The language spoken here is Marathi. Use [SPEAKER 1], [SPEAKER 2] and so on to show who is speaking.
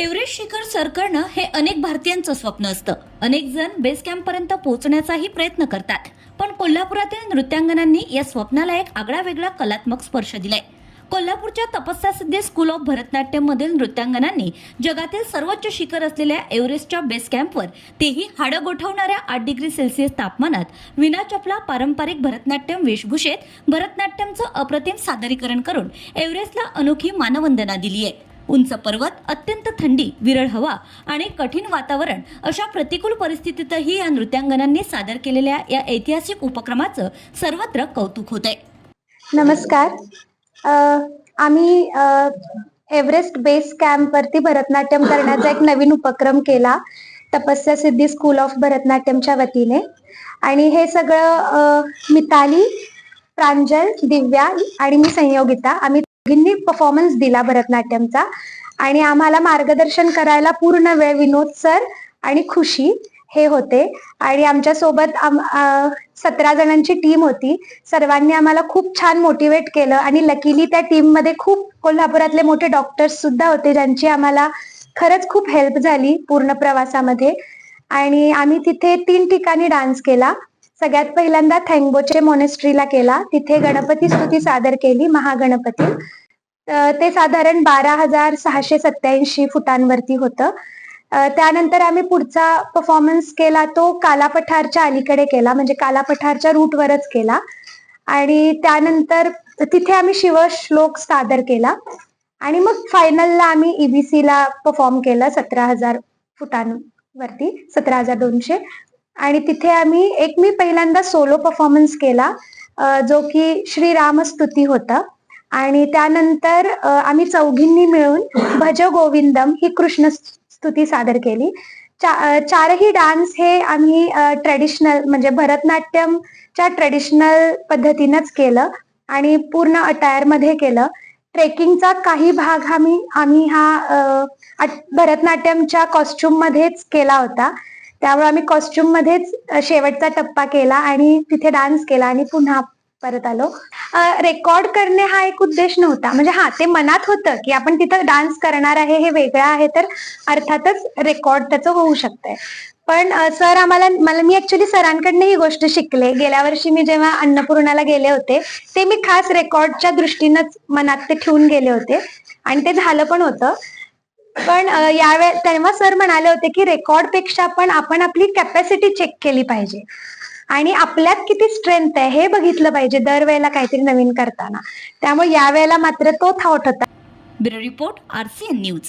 [SPEAKER 1] एव्हरेस्ट शिखर सर करणं हे अनेक भारतीयांचं स्वप्न असतं. अनेक जण बेस कॅम्प पर्यंत पोहोचण्याचाही प्रयत्न करतात. पण कोल्हापुरातील नृत्यांगनांनी या स्वप्नाला एक आगळा वेगळा कलात्मक स्पर्श दिलाय. कोल्हापूरच्या तपस्या सिद्धी स्कूल ऑफ भरतनाट्यम मधील नृत्यांगनांनी जगातील सर्वोच्च शिखर असलेल्या एव्हरेस्टच्या बेस कॅम्पवर तेही हाडं गोठवणाऱ्या आठ डिग्री सेल्सिअस तापमानात विना चपला पारंपरिक भरतनाट्यम वेशभूषेत भरतनाट्यमचं अप्रतिम सादरीकरण करून एव्हरेस्टला अनोखी मानवंदना दिली आहे उंच पर्वत अत्यंत थंडी विरळ हवा आणि कठीण वातावरण अशा प्रतिकूल परिस्थितीतही या नृत्यांगनांनी सादर केलेल्या या ऐतिहासिक उपक्रमाचं सर्वत्र कौतुक होत आहे
[SPEAKER 2] नमस्कार आम्ही एव्हरेस्ट बेस कॅम्पवरती भरतनाट्यम करण्याचा एक नवीन उपक्रम केला तपस्या सिद्धी स्कूल ऑफ भरतनाट्यमच्या वतीने. आणि हे सगळं मिताली प्रांजल दिव्या आणि मी संयोगिता आम्ही दोघींनी परफॉर्मन्स दिला भरतनाट्यमचा. आणि आम्हाला मार्गदर्शन करायला पूर्ण वेळ विनोद सर आणि खुशी हे होते. आणि आमच्यासोबत सतरा जणांची टीम होती. सर्वांनी आम्हाला खूप छान मोटिवेट केलं आणि लकीली त्या टीममध्ये खूप कोल्हापुरातले मोठे डॉक्टर्स सुद्धा होते ज्यांची आम्हाला खरंच खूप हेल्प झाली पूर्ण प्रवासामध्ये. आणि आम्ही तिथे तीन ठिकाणी डान्स केला. सगळ्यात पहिल्यांदा थँगबोचे मोनेस्ट्रीला केला तिथे गणपती स्तुती सादर केली महागणपती. ते साधारण बारा हजार सहाशे सत्याऐंशी फुटांवरती होतं. त्यानंतर आम्ही पुढचा परफॉर्मन्स केला तो काला पठारच्या अलीकडे केला. म्हणजे काला पठारच्या रूटवरच केला. आणि त्यानंतर तिथे आम्ही शिवश्लोक सादर केला. आणि मग फायनलला आम्ही ईबीसीला ला परफॉर्म केलं सतरा हजार फुटांवरती सतरा हजार दोनशे. आणि तिथे आम्ही एक मी पहिल्यांदा सोलो परफॉर्मन्स केला जो की श्रीरामस्तुती होता. आणि त्यानंतर आम्ही चौघींनी मिळून भज गोविंदम ही कृष्ण स्तुती सादर केली. चा- चारही डान्स हे आम्ही ट्रेडिशनल म्हणजे भरतनाट्यमच्या ट्रेडिशनल पद्धतीनंच केलं आणि पूर्ण अटायरमध्ये केलं. ट्रेकिंगचा काही भाग आम्ही आम्ही हा भरतनाट्यमच्या कॉस्ट्युम मध्येच केला होता. त्यामुळे आम्ही कॉस्ट्युम मध्येच शेवटचा टप्पा केला आणि तिथे डान्स केला आणि पुन्हा परत आलो. रेकॉर्ड करणे हा एक उद्देश नव्हता. म्हणजे हा ते मनात होतं की आपण तिथं डान्स करणार आहे हे वेगळं आहे तर अर्थातच रेकॉर्ड त्याचं होऊ शकतंय. पण सर आम्हाला मला मी ऍक्च्युली सरांकडनं ही गोष्ट शिकले. गेल्या वर्षी मी जेव्हा अन्नपूर्णाला गेले होते ते मी खास रेकॉर्डच्या दृष्टीनंच मनात ते ठेवून गेले होते. आणि ते झालं पण होतं. पण यावेळे तेव्हा सर म्हणाले होते की रेकॉर्डपेक्षा पण आपण आपली कॅपॅसिटी चेक केली पाहिजे. आणि आपल्यात किती स्ट्रेंथ आहे हे बघितलं पाहिजे दरवेळेला काहीतरी नवीन करताना. त्यामुळे यावेळेला मात्र तो थॉट होता.
[SPEAKER 1] Bureau report RCN news.